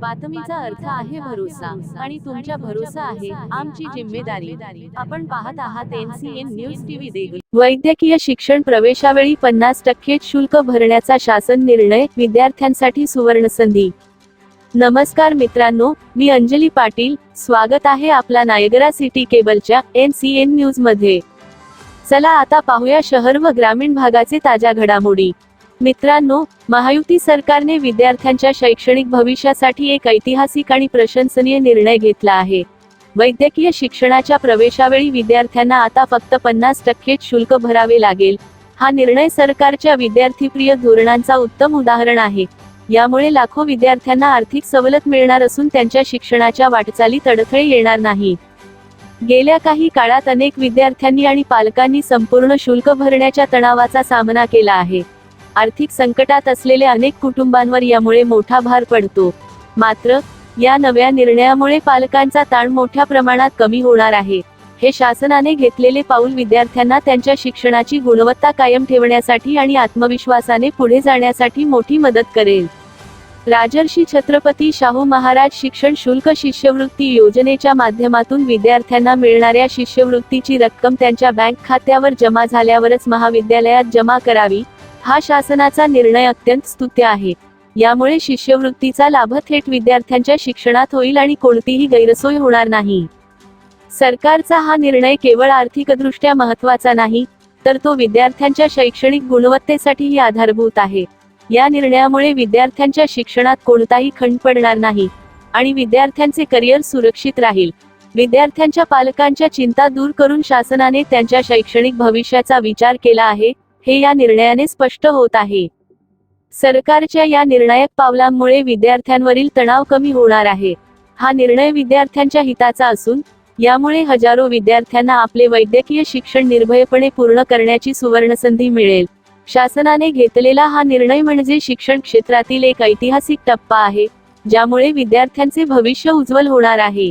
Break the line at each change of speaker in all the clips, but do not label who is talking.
बातमीचा अर्थ आहे भरोसा आणि तुमच्या भरोसा आहे आमची जिम्मेदारी. आपण पाहत आहात एनसीएन न्यूज टीव्ही देगलूर. वैद्यकीय शिक्षण प्रवेशावेळी पन्नास टक्के शुल्क भरण्याचा शासन निर्णय विद्यार्थ्यांसाठी सुवर्ण संधी नमस्कार मित्रांनो मी अंजली पाटील. स्वागत आहे आपला नायगरा सिटी केबलच्या एन सी एन न्यूजमध्ये चला आता पाहूया शहर व ग्रामीण भागाचे ताज्या घडामोडी. मित्रांनो महायुती सरकारने विद्यार्थ्यांच्या शैक्षणिक भविष्यासाठी एक ऐतिहासिक आणि प्रशंसनीय निर्णय घेतला आहे. वैद्यकीय शिक्षणाच्या प्रवेशावेळी विद्यार्थ्यांना आता फक्त पन्नास टक्के शुल्क भरावे लागेल. हा निर्णय सरकारच्या विद्यार्थीप्रिय धोरणांचा उत्तम उदाहरण आहे. यामुळे लाखो विद्यार्थ्यांना आर्थिक सवलत मिळणार असून त्यांच्या शिक्षणाच्या वाटचालीत अडथळे येणार नाही. गेल्या काही काळात अनेक विद्यार्थ्यांनी आणि पालकांनी संपूर्ण शुल्क भरण्याच्या तणावाचा सामना केला आहे. आर्थिक संकटात असलेल्या अनेक कुटुंबांवर यामुळे मोठा भार पडतो. मात्र या नव्या निर्णयामुळे पालकांचा ताण मोठ्या प्रमाणात कमी होणार आहे. हे शासनाने घेतलेले पाऊल विद्यार्थ्यांना त्यांच्या शिक्षणाची गुणवत्ता कायम ठेवण्यासाठी आणि आत्मविश्वासाने पुढे जाण्यासाठी मोठी मदत करेल. राजर्षी छत्रपती शाहू महाराज शिक्षण शुल्क शिष्यवृत्ती योजनेच्या माध्यमातून विद्यार्थ्यांना मिळणाऱ्या शिष्यवृत्तीची रक्कम त्यांच्या बँक खात्यावर जमा झाल्यावरच महाविद्यालयात जमा करावी हा शासनाचा निर्णय अत्यंत स्तुत्य आहे. यामुळे शिष्यवृत्तीचा लाभ थेट विद्यार्थ्यांच्या शिक्षणात होईल आणि कोणतीही गैरसोय होणार नाही. सरकारचा हा निर्णय केवळ आर्थिकदृष्ट्या महत्त्वाचा नाही तर तो विद्यार्थ्यांच्या शैक्षणिक गुणवत्तेसाठीही आधारभूत आहे. या निर्णयामुळे विद्यार्थ्यांच्या शिक्षणात कोणताही खंड पडणार नाही आणि विद्यार्थ्यांचे करिअर सुरक्षित राहील. विद्यार्थ्यांच्या पालकांच्या चिंता दूर करून शासनाने त्यांच्या शैक्षणिक भविष्याचा विचार केला आहे हे या निर्णयाने स्पष्ट होत आहे. सरकारच्या या निर्णायक पावलांमुळे विद्यार्थ्यांवरील तणाव कमी होणार आहे. हा निर्णय विद्यार्थ्यांच्या हिताचा असून यामुळे हजारो विद्यार्थ्यांना आपले वैद्यकीय शिक्षण निर्भयपणे पूर्ण करण्याची सुवर्णसंधी मिळेल. शासनाने घेतलेला हा निर्णय म्हणजे शिक्षण क्षेत्रातील एक ऐतिहासिक टप्पा आहे ज्यामुळे विद्यार्थ्यांचे भविष्य उज्ज्वल होणार आहे.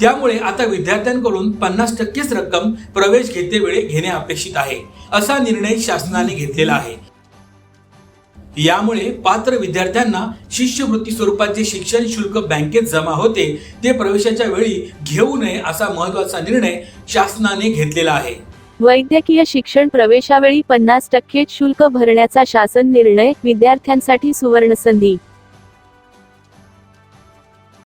त्यामुळे आता विद्यार्थ्यांकडून पन्नास टक्केच रक्कम प्रवेश घेतेवेळी घेणे अपेक्षित आहे असा निर्णय शासनाने घेतलेला आहे. यामुळे पात्र विद्यार्थ्यांना शिष्यवृत्ती स्वरूपात जे शिक्षण शुल्क बँकेत जमा होते ते प्रवेशाच्या वेळी घेऊ नये असा महत्त्वाचा निर्णय शासनाने घेतलेला आहे.
वैद्यकीय शिक्षण प्रवेशावेळी पन्नास टक्के शुल्क भरण्याचा शासन निर्णय विद्यार्थ्यांसाठी सुवर्ण संधी